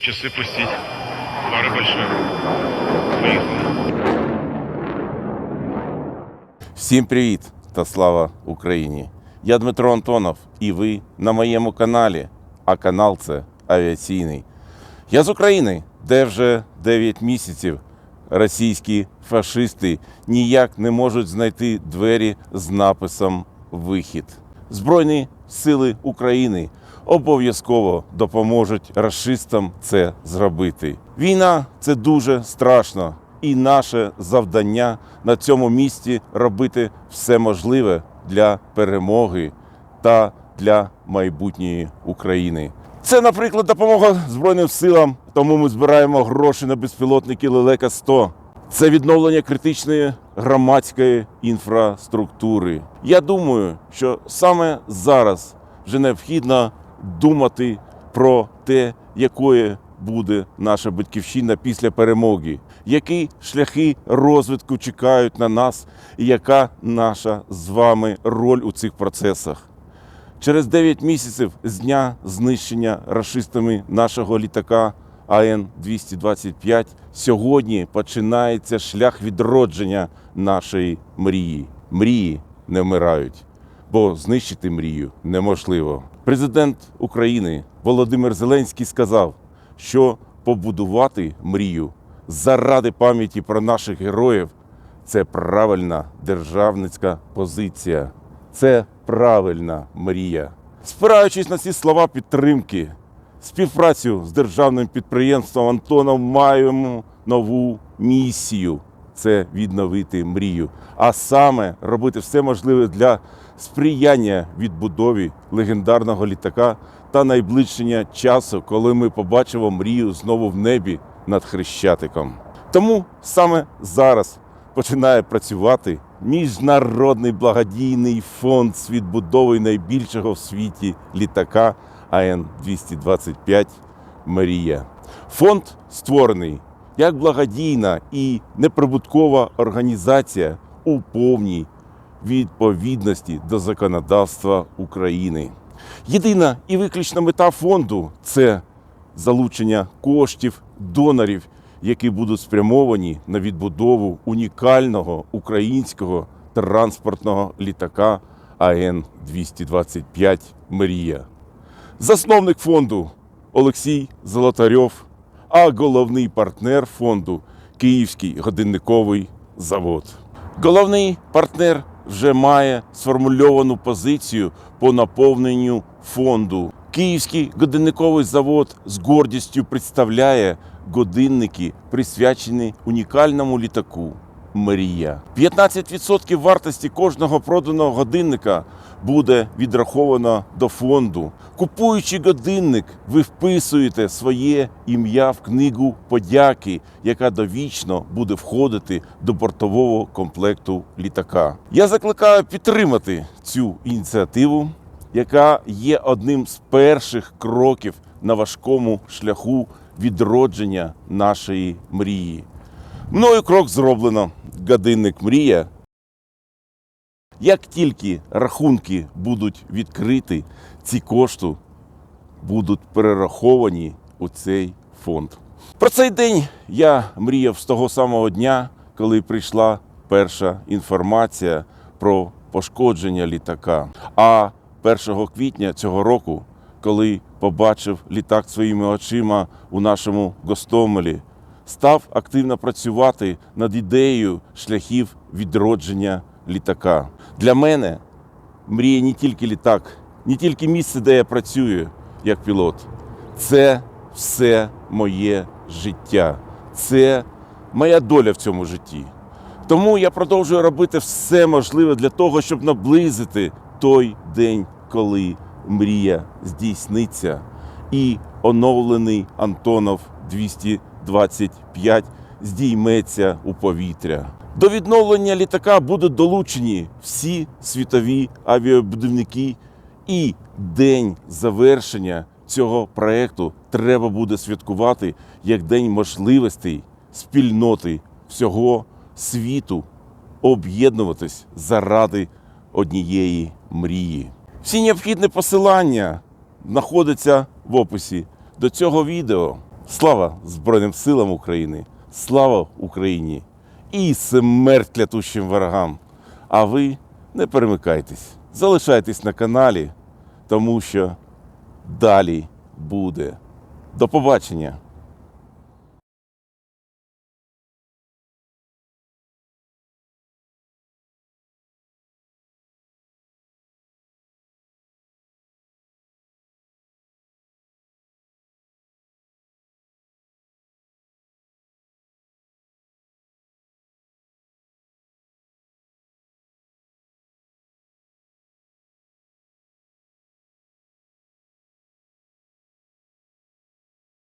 Часы пустить. Пара большая. Поехали. Всім привіт та слава Україні! Я Дмитро Антонов, і ви на моєму каналі. А канал це авіаційний. Я з України, де вже 9 місяців російські фашисти ніяк не можуть знайти двері з написом Вихід. Збройні сили України обов'язково допоможуть расистам це зробити. Війна це дуже страшно, і наше завдання на цьому місці робити все можливе для перемоги та для майбутньої України. Це, наприклад, допомога Збройним силам, тому ми збираємо гроші на безпілотники Лелека 100 це відновлення критичної громадської інфраструктури. Я думаю, що саме зараз вже необхідно думати про те, якою буде наша батьківщина після перемоги, які шляхи розвитку чекають на нас, і яка наша з вами роль у цих процесах. Через 9 місяців з дня знищення рашистами нашого літака АН-225 сьогодні починається шлях відродження нашої мрії. Мрії не вмирають, бо знищити мрію неможливо. Президент України Володимир Зеленський сказав, що побудувати мрію заради пам'яті про наших героїв це правильна державницька позиція. Це правильна мрія. Спираючись на ці слова підтримки, співпрацю з державним підприємством Антоном маємо нову місію це відновити мрію, а саме робити все можливе для сприяння відбудові легендарного літака та найближчення часу, коли ми побачимо мрію знову в небі над Хрещатиком. Тому саме зараз починає працювати міжнародний благодійний фонд з відбудови найбільшого в світі літака АН-225 Марія. Фонд створений як благодійна і неприбуткова організація у повній відповідності до законодавства України. Єдина і виключна мета фонду це залучення коштів донорів, які будуть спрямовані на відбудову унікального українського транспортного літака АН-225 Мрія. Засновник фонду Олексій Золотарьов, а головний партнер фонду Київський годинниковий завод. Головний партнер вже має сформульовану позицію по наповненню фонду. Київський годинниковий завод з гордістю представляє годинники, присвячені унікальному літаку Мрія. 15% вартості кожного проданого годинника буде відраховано до фонду. Купуючи годинник, ви вписуєте своє ім'я в книгу подяки, яка довічно буде входити до бортового комплекту літака. Я закликаю підтримати цю ініціативу, яка є одним з перших кроків на важкому шляху відродження нашої мрії. Мною крок зроблено. Годинник мрія як тільки рахунки будуть відкриті, ці кошти будуть перераховані у цей фонд. Про цей день я мріяв з того самого дня, коли прийшла перша інформація про пошкодження літака. А 1 квітня цього року, коли побачив літак своїми очима у нашому Гостомелі, став активно працювати над ідеєю шляхів відродження літака. Для мене мріє не тільки літак, не тільки місце, де я працюю як пілот. Це все моє життя. Це моя доля в цьому житті. Тому я продовжую робити все можливе для того, щоб наблизити той день, коли мрія здійсниться, і оновлений Антонов 225 здійметься у повітря. До відновлення літака будуть долучені всі світові авіабудівники, і день завершення цього проекту треба буде святкувати як день можливостей спільноти всього світу об'єднуватись заради однієї мрії. Всі необхідні посилання знаходяться в описі до цього відео. Слава Збройним силам України! Слава Україні! І смерть лятущим ворогам! А ви не перемикайтесь, залишайтесь на каналі, тому що далі буде. До побачення!